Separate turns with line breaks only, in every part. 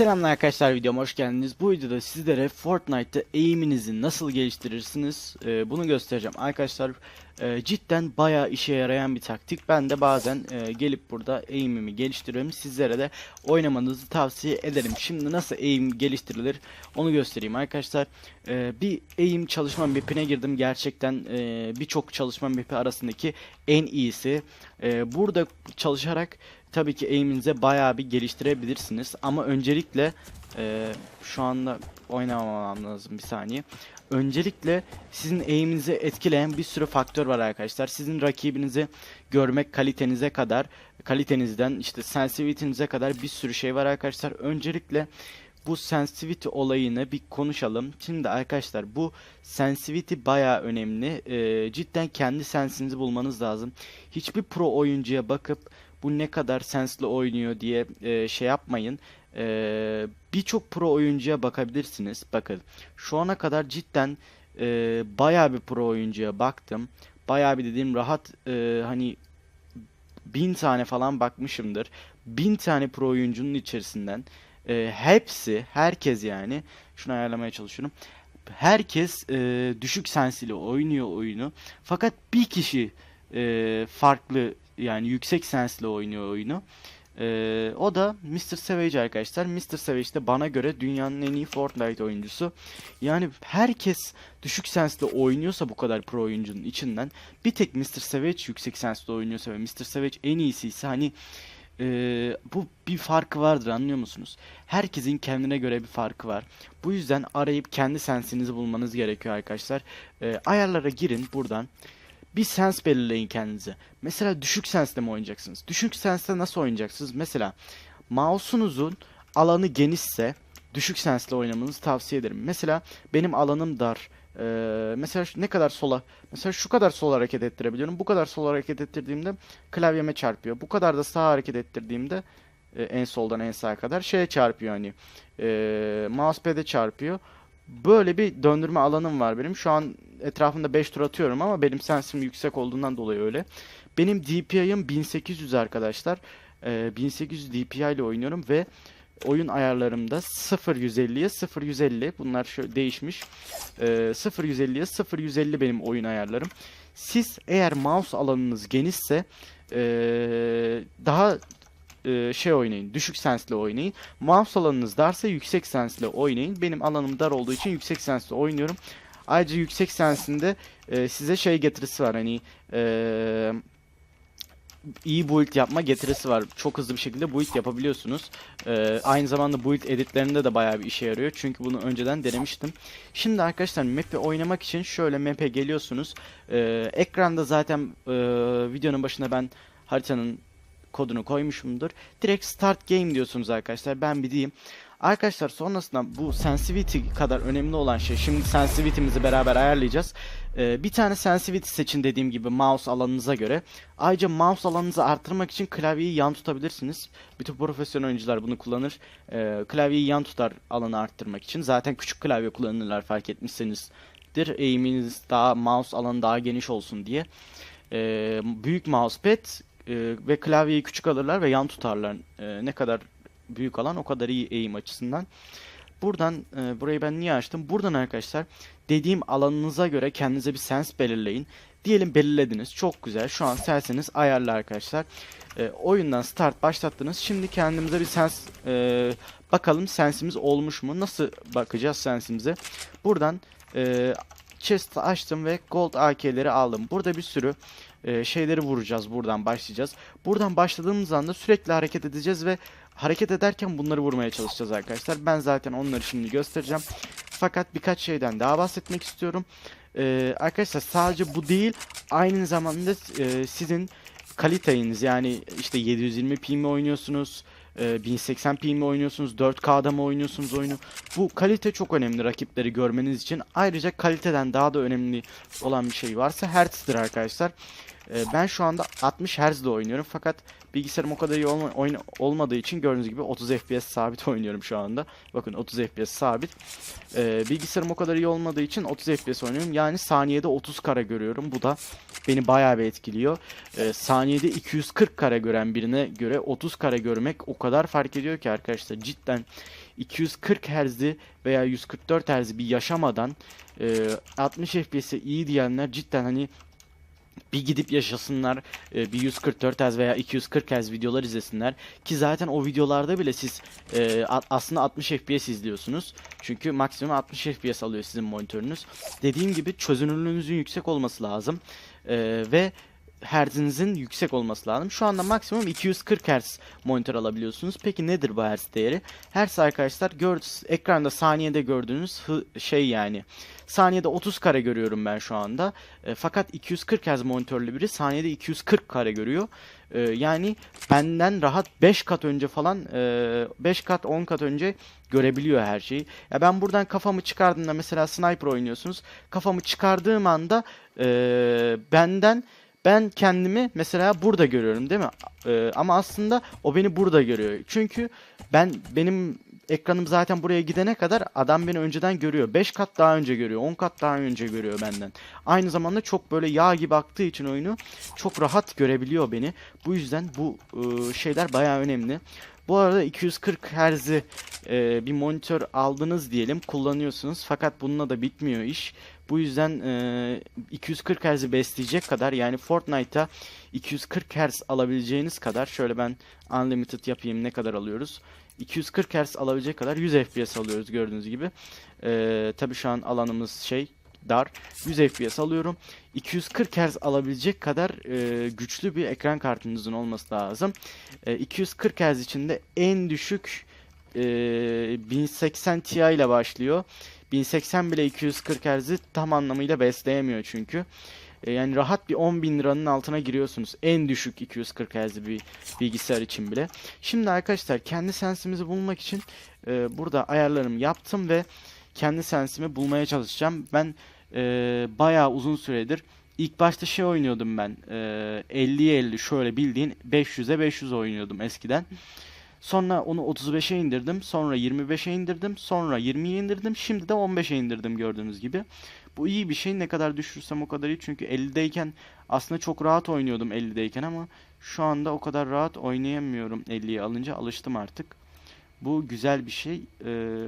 Selamlar arkadaşlar videoma hoş geldiniz. Bu videoda sizlere Fortnite'ta aim'inizi nasıl geliştirirsiniz e, bunu göstereceğim. Arkadaşlar e, cidden bayağı işe yarayan bir taktik. Ben de bazen e, gelip burada aim'imi geliştiriyorum. Sizlere de oynamanızı tavsiye ederim. Şimdi nasıl aim geliştirilir onu göstereyim arkadaşlar. E, bir aim çalışma map'ine girdim. Gerçekten e, birçok çalışma map'i arasındaki en iyisi. E, burada çalışarak tabii ki aim'inize bayağı bir geliştirebilirsiniz. Ama öncelikle e, şu anda oynamamam lazım bir saniye. Öncelikle sizin aim'inizi etkileyen bir sürü faktör var arkadaşlar. Sizin rakibinizi görmek kalitenize kadar, kalitenizden işte sensitivity'nize kadar bir sürü şey var arkadaşlar. Öncelikle bu sensitivity olayını bir konuşalım. Şimdi arkadaşlar bu sensitivity bayağı önemli. Ee, cidden kendi sensinizi bulmanız lazım. Hiçbir pro oyuncuya bakıp bu ne kadar sensli oynuyor diye e, şey yapmayın. E, Birçok pro oyuncuya bakabilirsiniz. Bakın şu ana kadar cidden e, bayağı bir pro oyuncuya baktım. Bayağı bir dediğim rahat e, hani bin tane falan bakmışımdır. Bin tane pro oyuncunun içerisinden e, hepsi, herkes yani şunu ayarlamaya çalışıyorum. Herkes e, düşük sensili oynuyor oyunu. Fakat bir kişi e, farklı yani yüksek sensli oynuyor oyunu. Ee, o da Mr. Savage arkadaşlar. Mr. Savage de bana göre dünyanın en iyi Fortnite oyuncusu. Yani herkes düşük sensli oynuyorsa bu kadar pro oyuncunun içinden bir tek Mr. Savage yüksek sensli oynuyorsa ve Mr. Savage en iyisi ise hani e, bu bir farkı vardır anlıyor musunuz? Herkesin kendine göre bir farkı var. Bu yüzden arayıp kendi sensinizi bulmanız gerekiyor arkadaşlar. E, ayarlara girin buradan bir sens belirleyin kendinize. Mesela düşük sensle mi oynayacaksınız? Düşük sensle nasıl oynayacaksınız? Mesela mouse'unuzun alanı genişse düşük sensle oynamanızı tavsiye ederim. Mesela benim alanım dar. Ee, mesela ne kadar sola mesela şu kadar sol hareket ettirebiliyorum. Bu kadar sol hareket ettirdiğimde klavyeme çarpıyor. Bu kadar da sağ hareket ettirdiğimde e, en soldan en sağa kadar şeye çarpıyor hani. E, mousepad'e çarpıyor. Böyle bir döndürme alanım var benim. Şu an etrafında 5 tur atıyorum ama benim sensim yüksek olduğundan dolayı öyle. Benim DPI'm 1800 arkadaşlar. Ee, 1800 DPI ile oynuyorum ve oyun ayarlarımda 0.150'ye 0.150 bunlar şöyle değişmiş. Ee, 0.150'ye 0.150 benim oyun ayarlarım. Siz eğer mouse alanınız genişse ee, daha e, şey oynayın. Düşük sensli oynayın. Mouse alanınız darsa yüksek sensli oynayın. Benim alanım dar olduğu için yüksek sensli oynuyorum. Ayrıca yüksek sensinde e, size şey getirisi var. Hani e, iyi build yapma getirisi var. Çok hızlı bir şekilde build yapabiliyorsunuz. Ee, aynı zamanda build editlerinde de bayağı bir işe yarıyor. Çünkü bunu önceden denemiştim. Şimdi arkadaşlar map'i oynamak için şöyle map'e geliyorsunuz. Ee, ekranda zaten e, videonun başında ben haritanın kodunu koymuşumdur. Direkt start game diyorsunuz arkadaşlar. Ben bir diyeyim. Arkadaşlar sonrasında bu sensitivity kadar önemli olan şey. Şimdi sensitivity'mizi beraber ayarlayacağız. Ee, bir tane sensitivity seçin dediğim gibi mouse alanınıza göre. Ayrıca mouse alanınızı arttırmak için klavyeyi yan tutabilirsiniz. Bütün profesyonel oyuncular bunu kullanır. Ee, klavyeyi yan tutar alanı arttırmak için. Zaten küçük klavye kullanırlar fark etmişsinizdir. Aim'iniz daha mouse alanı daha geniş olsun diye. Ee, büyük mousepad e, ve klavyeyi küçük alırlar ve yan tutarlar. E, ne kadar büyük alan o kadar iyi eğim açısından. Buradan e, burayı ben niye açtım? Buradan arkadaşlar dediğim alanınıza göre kendinize bir sens belirleyin. Diyelim belirlediniz. Çok güzel. Şu an sensiniz ayarlı arkadaşlar. E, oyundan start başlattınız. Şimdi kendimize bir sens e, bakalım sensimiz olmuş mu? Nasıl bakacağız sensimize? Buradan e, chest açtım ve gold AK'leri aldım. Burada bir sürü e, şeyleri vuracağız. Buradan başlayacağız. Buradan başladığımız anda sürekli hareket edeceğiz ve hareket ederken bunları vurmaya çalışacağız arkadaşlar. Ben zaten onları şimdi göstereceğim. Fakat birkaç şeyden daha bahsetmek istiyorum. Ee, arkadaşlar sadece bu değil aynı zamanda e, sizin kaliteniz yani işte 720p mi oynuyorsunuz 1080p mi oynuyorsunuz 4K'da mı oynuyorsunuz oyunu? Bu kalite çok önemli rakipleri görmeniz için. Ayrıca kaliteden daha da önemli olan bir şey varsa Hertz'tir arkadaşlar ee, ben şu anda 60 Hz ile oynuyorum fakat bilgisayarım o kadar iyi olma, oyun, olmadığı için gördüğünüz gibi 30 FPS sabit oynuyorum şu anda. Bakın 30 FPS sabit. Ee, bilgisayarım o kadar iyi olmadığı için 30 FPS oynuyorum. Yani saniyede 30 kare görüyorum. Bu da beni bayağı bir etkiliyor. Ee, saniyede 240 kare gören birine göre 30 kare görmek o kadar fark ediyor ki arkadaşlar cidden 240 Hz'i veya 144 Hz'i bir yaşamadan e, 60 FPS'e iyi diyenler cidden hani bir gidip yaşasınlar e, bir 144 Hz veya 240 Hz videolar izlesinler. Ki zaten o videolarda bile siz e, aslında 60 FPS izliyorsunuz. Çünkü maksimum 60 FPS alıyor sizin monitörünüz. Dediğim gibi çözünürlüğünüzün yüksek olması lazım. E, ve Hz'inizin yüksek olması lazım. Şu anda maksimum 240 Hz monitör alabiliyorsunuz. Peki nedir bu Hz değeri? Hz arkadaşlar gör, ekranda saniyede gördüğünüz şey yani. Saniyede 30 kare görüyorum ben şu anda. E, fakat 240 Hz monitörlü biri saniyede 240 kare görüyor. E, yani benden rahat 5 kat önce falan e, 5 kat 10 kat önce görebiliyor her şeyi. Ya ben buradan kafamı çıkardığımda mesela sniper oynuyorsunuz. Kafamı çıkardığım anda e, benden ben kendimi mesela burada görüyorum değil mi? E, ama aslında o beni burada görüyor. Çünkü ben benim ekranım zaten buraya gidene kadar adam beni önceden görüyor. 5 kat daha önce görüyor. 10 kat daha önce görüyor benden. Aynı zamanda çok böyle yağ gibi aktığı için oyunu çok rahat görebiliyor beni. Bu yüzden bu e, şeyler bayağı önemli. Bu arada 240 Hz'i e, bir monitör aldınız diyelim kullanıyorsunuz fakat bununla da bitmiyor iş. Bu yüzden e, 240 Hz'i besleyecek kadar yani Fortnite'a 240 Hz alabileceğiniz kadar şöyle ben unlimited yapayım ne kadar alıyoruz. 240 Hz alabilecek kadar 100 FPS alıyoruz gördüğünüz gibi. E, Tabi şu an alanımız şey dar. 100 FPS alıyorum. 240 Hz alabilecek kadar e, güçlü bir ekran kartınızın olması lazım. E, 240 Hz içinde en düşük e, 1080 Ti ile başlıyor. 1080 bile 240 Hz'i tam anlamıyla besleyemiyor çünkü. E, yani rahat bir 10.000 liranın altına giriyorsunuz. En düşük 240 Hz bir bilgisayar için bile. Şimdi arkadaşlar kendi sensimizi bulmak için e, burada ayarlarımı yaptım ve kendi sensimi bulmaya çalışacağım. Ben e, bayağı uzun süredir ilk başta şey oynuyordum ben. E, 50'ye 50 şöyle bildiğin 500'e 500 oynuyordum eskiden. Sonra onu 35'e indirdim. Sonra 25'e indirdim. Sonra 20'ye indirdim. Şimdi de 15'e indirdim gördüğünüz gibi. Bu iyi bir şey. Ne kadar düşürsem o kadar iyi. Çünkü 50'deyken aslında çok rahat oynuyordum 50'deyken ama şu anda o kadar rahat oynayamıyorum 50'yi alınca. Alıştım artık. Bu güzel bir şey. Ee,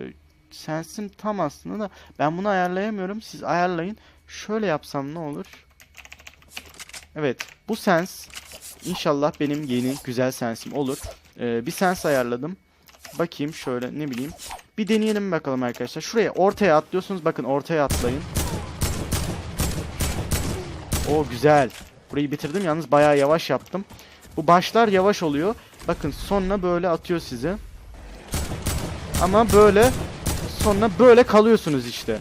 sensim tam aslında da ben bunu ayarlayamıyorum. Siz ayarlayın. Şöyle yapsam ne olur? Evet. Bu sens inşallah benim yeni güzel sensim olur. Ee, bir sens ayarladım. Bakayım şöyle ne bileyim. Bir deneyelim bakalım arkadaşlar. Şuraya ortaya atlıyorsunuz. Bakın ortaya atlayın. O güzel. Burayı bitirdim yalnız bayağı yavaş yaptım. Bu başlar yavaş oluyor. Bakın sonra böyle atıyor sizi. Ama böyle sonra böyle kalıyorsunuz işte.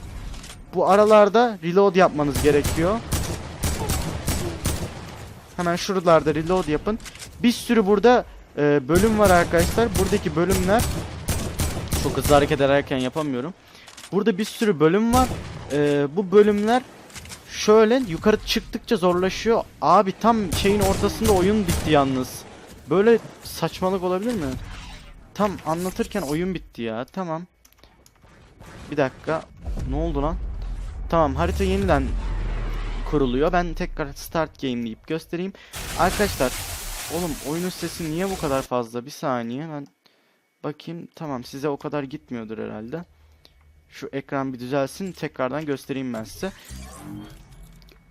Bu aralarda reload yapmanız gerekiyor. Hemen şuralarda reload yapın. Bir sürü burada e, bölüm var arkadaşlar. Buradaki bölümler çok hızlı hareket ederken yapamıyorum. Burada bir sürü bölüm var. E, bu bölümler şöyle yukarı çıktıkça zorlaşıyor. Abi tam şeyin ortasında oyun bitti yalnız. Böyle saçmalık olabilir mi? Tam anlatırken oyun bitti ya. Tamam. Bir dakika. Ne oldu lan? Tamam harita yeniden kuruluyor. Ben tekrar start game deyip göstereyim. Arkadaşlar oğlum oyunun sesi niye bu kadar fazla? Bir saniye ben bakayım. Tamam size o kadar gitmiyordur herhalde. Şu ekran bir düzelsin. Tekrardan göstereyim ben size.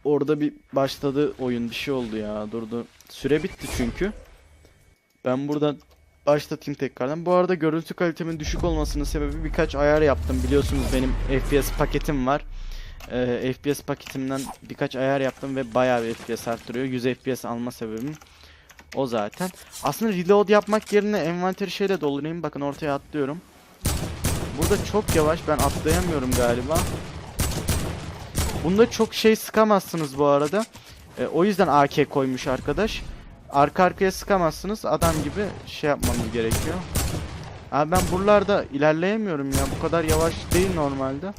Orada bir başladı oyun bir şey oldu ya. Durdu. Süre bitti çünkü. Ben burada başlatayım tekrardan. Bu arada görüntü kalitemin düşük olmasının sebebi birkaç ayar yaptım. Biliyorsunuz benim FPS paketim var. Ee, FPS paketimden birkaç ayar yaptım ve bayağı bir FPS arttırıyor. 100 FPS alma sebebim o zaten. Aslında reload yapmak yerine envanteri şeyle doldurayım. Bakın ortaya atlıyorum. Burada çok yavaş. Ben atlayamıyorum galiba. Bunda çok şey sıkamazsınız bu arada. Ee, o yüzden AK koymuş arkadaş. Arka arkaya sıkamazsınız. Adam gibi şey yapmamız gerekiyor. Abi ben buralarda ilerleyemiyorum ya. Bu kadar yavaş değil normalde.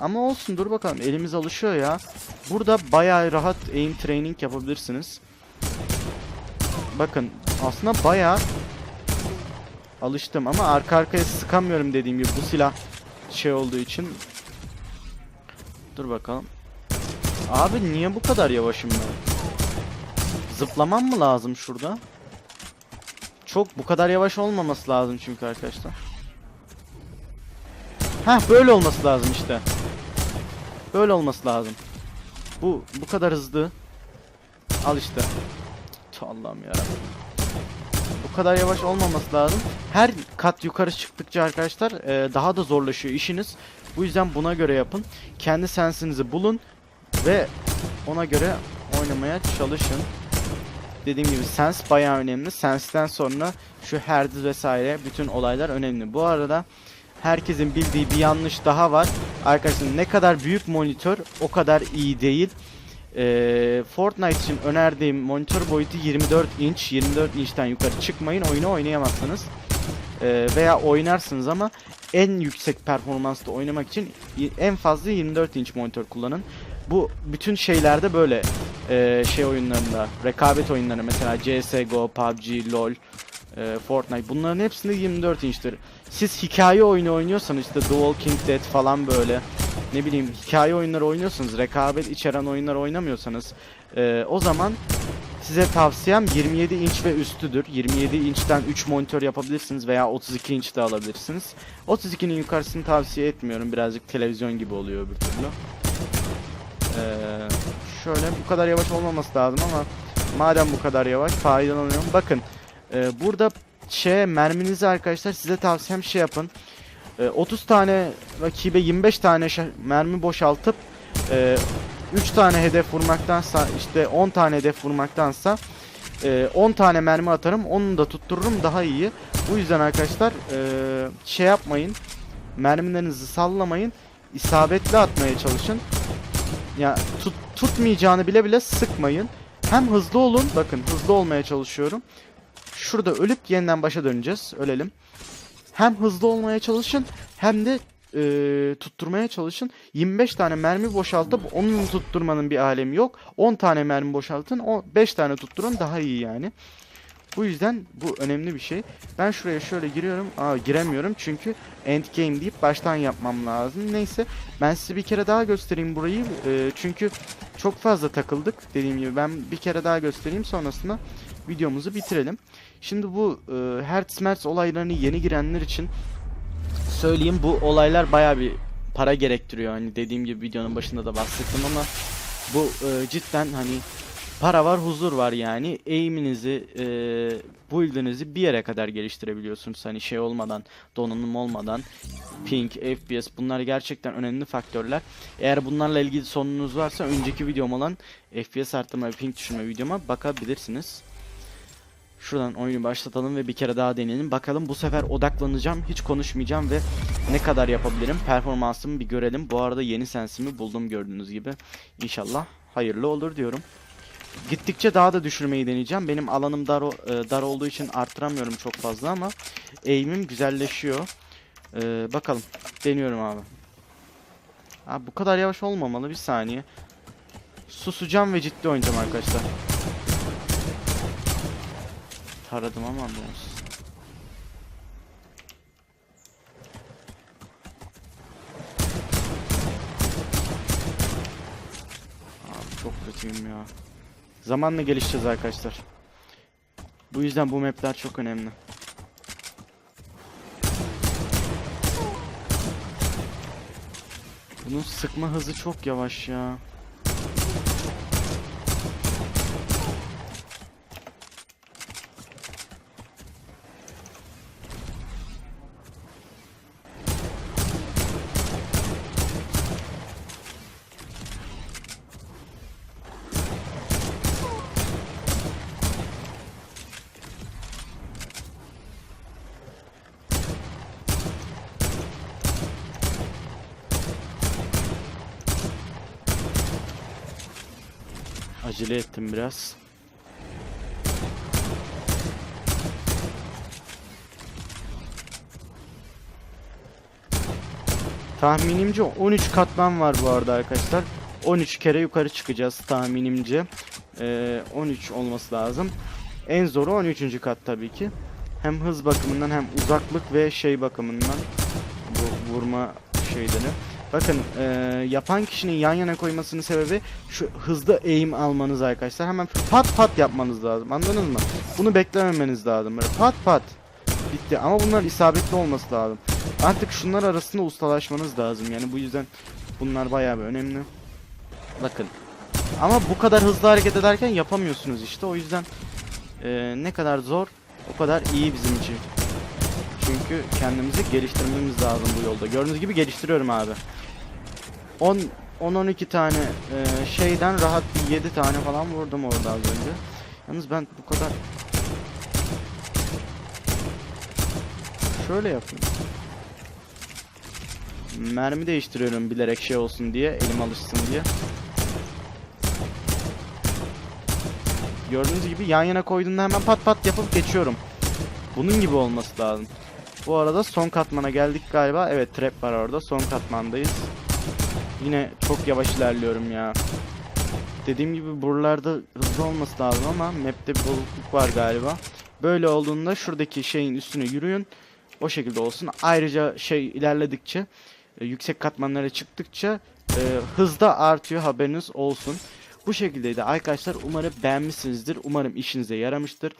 Ama olsun dur bakalım. Elimiz alışıyor ya. Burada bayağı rahat aim training yapabilirsiniz. Bakın aslında bayağı alıştım ama arka arkaya sıkamıyorum dediğim gibi bu silah şey olduğu için. Dur bakalım. Abi niye bu kadar yavaşım ben? Zıplamam mı lazım şurada? Çok bu kadar yavaş olmaması lazım çünkü arkadaşlar. Heh böyle olması lazım işte. Böyle olması lazım. Bu bu kadar hızlı. Al işte. Allah'ım ya. Bu kadar yavaş olmaması lazım. Her kat yukarı çıktıkça arkadaşlar e, daha da zorlaşıyor işiniz. Bu yüzden buna göre yapın. Kendi sensinizi bulun ve ona göre oynamaya çalışın. Dediğim gibi sens bayağı önemli. Sens'ten sonra şu herdiz vesaire bütün olaylar önemli. Bu arada herkesin bildiği bir yanlış daha var. Arkadaşlar ne kadar büyük monitör o kadar iyi değil. Ee, Fortnite için önerdiğim monitör boyutu 24 inç. 24 inçten yukarı çıkmayın. Oyunu oynayamazsınız. Ee, veya oynarsınız ama en yüksek performansla oynamak için en fazla 24 inç monitör kullanın. Bu bütün şeylerde böyle ee, şey oyunlarında, rekabet oyunları mesela CSGO, PUBG, LoL, e, Fortnite bunların hepsinde 24 inçtir. Siz hikaye oyunu oynuyorsanız işte The Walking Dead falan böyle ne bileyim hikaye oyunları oynuyorsanız, rekabet içeren oyunlar oynamıyorsanız e, o zaman size tavsiyem 27 inç ve üstüdür. 27 inçten 3 monitör yapabilirsiniz veya 32 inç de alabilirsiniz. 32'nin yukarısını tavsiye etmiyorum. Birazcık televizyon gibi oluyor öbür türlü. Ee, şöyle bu kadar yavaş olmaması lazım ama madem bu kadar yavaş faydalanıyorum. Bakın e, burada şey merminizi arkadaşlar size tavsiyem şey yapın. E, 30 tane rakibe 25 tane mermi boşaltıp e, 3 tane hedef vurmaktansa işte 10 tane hedef vurmaktansa e, 10 tane mermi atarım onu da tuttururum daha iyi. Bu yüzden arkadaşlar e, şey yapmayın mermilerinizi sallamayın isabetli atmaya çalışın. Ya tut, tutmayacağını bile bile sıkmayın. Hem hızlı olun. Bakın hızlı olmaya çalışıyorum. Şurada ölüp yeniden başa döneceğiz. Ölelim. Hem hızlı olmaya çalışın hem de e, tutturmaya çalışın. 25 tane mermi boşaltıp onun tutturmanın bir alemi yok. 10 tane mermi boşaltın. O 5 tane tutturun daha iyi yani. Bu yüzden bu önemli bir şey. Ben şuraya şöyle giriyorum. Aa giremiyorum çünkü end game deyip baştan yapmam lazım. Neyse ben size bir kere daha göstereyim burayı. Ee, çünkü çok fazla takıldık. Dediğim gibi ben bir kere daha göstereyim sonrasında videomuzu bitirelim. Şimdi bu e, Hertz Mertz olaylarını yeni girenler için söyleyeyim. Bu olaylar baya bir para gerektiriyor. Hani dediğim gibi videonun başında da bahsettim ama bu e, cidden hani para var huzur var yani. Aim'inizi e, build'inizi bir yere kadar geliştirebiliyorsunuz. Hani şey olmadan donanım olmadan ping fps bunlar gerçekten önemli faktörler. Eğer bunlarla ilgili sorununuz varsa önceki videom olan fps arttırma ve ping düşürme videoma bakabilirsiniz Şuradan oyunu başlatalım ve bir kere daha deneyelim. Bakalım bu sefer odaklanacağım. Hiç konuşmayacağım ve ne kadar yapabilirim. Performansımı bir görelim. Bu arada yeni sensimi buldum gördüğünüz gibi. İnşallah hayırlı olur diyorum. Gittikçe daha da düşürmeyi deneyeceğim. Benim alanım dar, e, dar olduğu için arttıramıyorum çok fazla ama eğimim güzelleşiyor. Ee, bakalım. Deniyorum abi. Abi bu kadar yavaş olmamalı. Bir saniye. Susacağım ve ciddi oynayacağım arkadaşlar. Taradım ama biraz. Abi çok kötüyüm ya. Zamanla gelişeceğiz arkadaşlar. Bu yüzden bu mapler çok önemli. Bunun sıkma hızı çok yavaş ya. Acele ettim biraz. Tahminimce 13 katman var bu arada arkadaşlar. 13 kere yukarı çıkacağız tahminimce. Ee, 13 olması lazım. En zoru 13. kat tabii ki. Hem hız bakımından hem uzaklık ve şey bakımından bu vurma şeyleri. Bakın e, yapan kişinin yan yana koymasının sebebi şu hızlı eğim almanız arkadaşlar. Hemen pat pat yapmanız lazım. Anladınız mı? Bunu beklememeniz lazım. Böyle pat pat. Bitti. Ama bunlar isabetli olması lazım. Artık şunlar arasında ustalaşmanız lazım. Yani bu yüzden bunlar bayağı bir önemli. Bakın. Ama bu kadar hızlı hareket ederken yapamıyorsunuz işte. O yüzden e, ne kadar zor o kadar iyi bizim için. Çünkü kendimizi geliştirmemiz lazım bu yolda. Gördüğünüz gibi geliştiriyorum abi. 10 10-12 tane e, şeyden rahat bir 7 tane falan vurdum orada az önce. Yalnız ben bu kadar şöyle yapayım. Mermi değiştiriyorum bilerek şey olsun diye, elim alışsın diye. Gördüğünüz gibi yan yana koyduğumda hemen pat pat yapıp geçiyorum. Bunun gibi olması lazım. Bu arada son katmana geldik galiba. Evet trap var orada. Son katmandayız. Yine çok yavaş ilerliyorum ya. Dediğim gibi buralarda hızlı olması lazım ama map'te bir bozukluk var galiba. Böyle olduğunda şuradaki şeyin üstüne yürüyün. O şekilde olsun. Ayrıca şey ilerledikçe e, yüksek katmanlara çıktıkça e, hız da artıyor haberiniz olsun. Bu şekildeydi arkadaşlar. Umarım beğenmişsinizdir. Umarım işinize yaramıştır.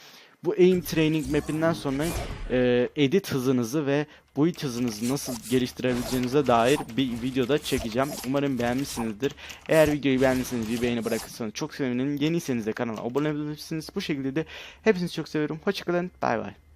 Bu aim training map'inden sonra e, edit hızınızı ve build hızınızı nasıl geliştirebileceğinize dair bir videoda çekeceğim. Umarım beğenmişsinizdir. Eğer videoyu beğendiyseniz bir beğeni bırakırsanız çok sevinirim. Yeniyseniz de kanala abone olabilirsiniz. Bu şekilde de hepinizi çok seviyorum. Hoşçakalın. Bay bay.